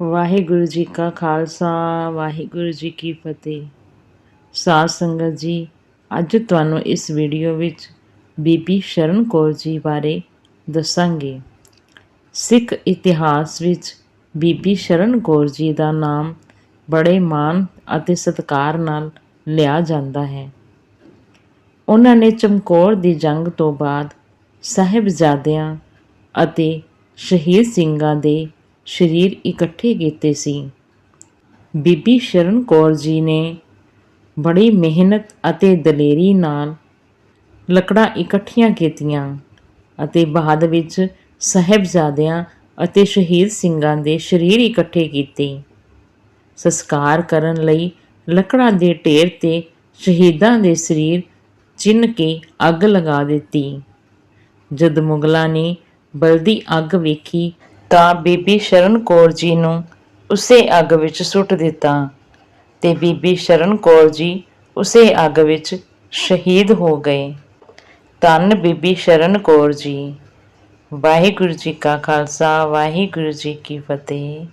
ਵਾਹਿਗੁਰੂ ਜੀ ਕਾ ਖਾਲਸਾ, ਵਾਹਿਗੁਰੂ ਜੀ ਕੀ ਫਤਿਹ। ਸਾਧ ਸੰਗਤ ਜੀ, ਅੱਜ ਤੁਹਾਨੂੰ ਇਸ ਵੀਡੀਓ ਵਿੱਚ ਬੀਬੀ ਸ਼ਰਨ ਕੌਰ ਜੀ ਬਾਰੇ ਦੱਸਾਂਗੇ। ਸਿੱਖ ਇਤਿਹਾਸ ਵਿੱਚ ਬੀਬੀ ਸ਼ਰਨ ਕੌਰ ਜੀ ਦਾ ਨਾਮ ਬੜੇ ਮਾਣ ਅਤੇ ਸਤਿਕਾਰ ਨਾਲ ਲਿਆ ਜਾਂਦਾ ਹੈ। ਉਹਨਾਂ ਨੇ ਚਮਕੌਰ ਦੀ ਜੰਗ ਤੋਂ ਬਾਅਦ ਸਾਹਿਬਜ਼ਾਦਿਆਂ ਅਤੇ ਸ਼ਹੀਦ ਸਿੰਘਾਂ ਦੇ ਸਰੀਰ ਇਕੱਠੇ ਕੀਤੇ ਸੀ। ਬੀਬੀ ਸ਼ਰਨ ਕੌਰ ਜੀ ਨੇ ਬੜੀ ਮਿਹਨਤ ਅਤੇ ਦਲੇਰੀ ਨਾਲ ਲੱਕੜਾਂ ਇਕੱਠੀਆਂ ਕੀਤੀਆਂ ਅਤੇ ਬਾਅਦ ਵਿੱਚ ਸਾਹਿਬਜ਼ਾਦਿਆਂ ਅਤੇ ਸ਼ਹੀਦ ਸਿੰਘਾਂ ਦੇ ਸਰੀਰ ਇਕੱਠੇ ਕੀਤੇ। ਸੰਸਕਾਰ ਕਰਨ ਲਈ ਲੱਕੜਾਂ ਦੇ ਢੇਰ ਤੇ ਸ਼ਹੀਦਾਂ ਦੇ ਸਰੀਰ ਚਿੰਨ ਕੇ ਅੱਗ ਲਗਾ ਦਿੱਤੀ। ਜਦ ਮੁਗਲਾਂ ਨੇ ਬਲਦੀ ਅੱਗ ਵੇਖੀ ਤਾਂ ਬੀਬੀ ਸ਼ਰਨ ਕੌਰ ਜੀ ਨੂੰ ਉਸੇ ਅੱਗ ਵਿੱਚ ਸੁੱਟ ਦਿੱਤਾ ਤੇ ਬੀਬੀ ਸ਼ਰਨ ਕੌਰ ਜੀ ਉਸੇ ਅੱਗ ਵਿੱਚ ਸ਼ਹੀਦ ਹੋ ਗਏ। ਧੰਨ ਬੀਬੀ ਸ਼ਰਨ ਕੌਰ ਜੀ। ਵਾਹਿਗੁਰੂ ਜੀ ਕਾ ਖਾਲਸਾ, ਵਾਹਿਗੁਰੂ ਜੀ ਕੀ ਫਤਿਹ।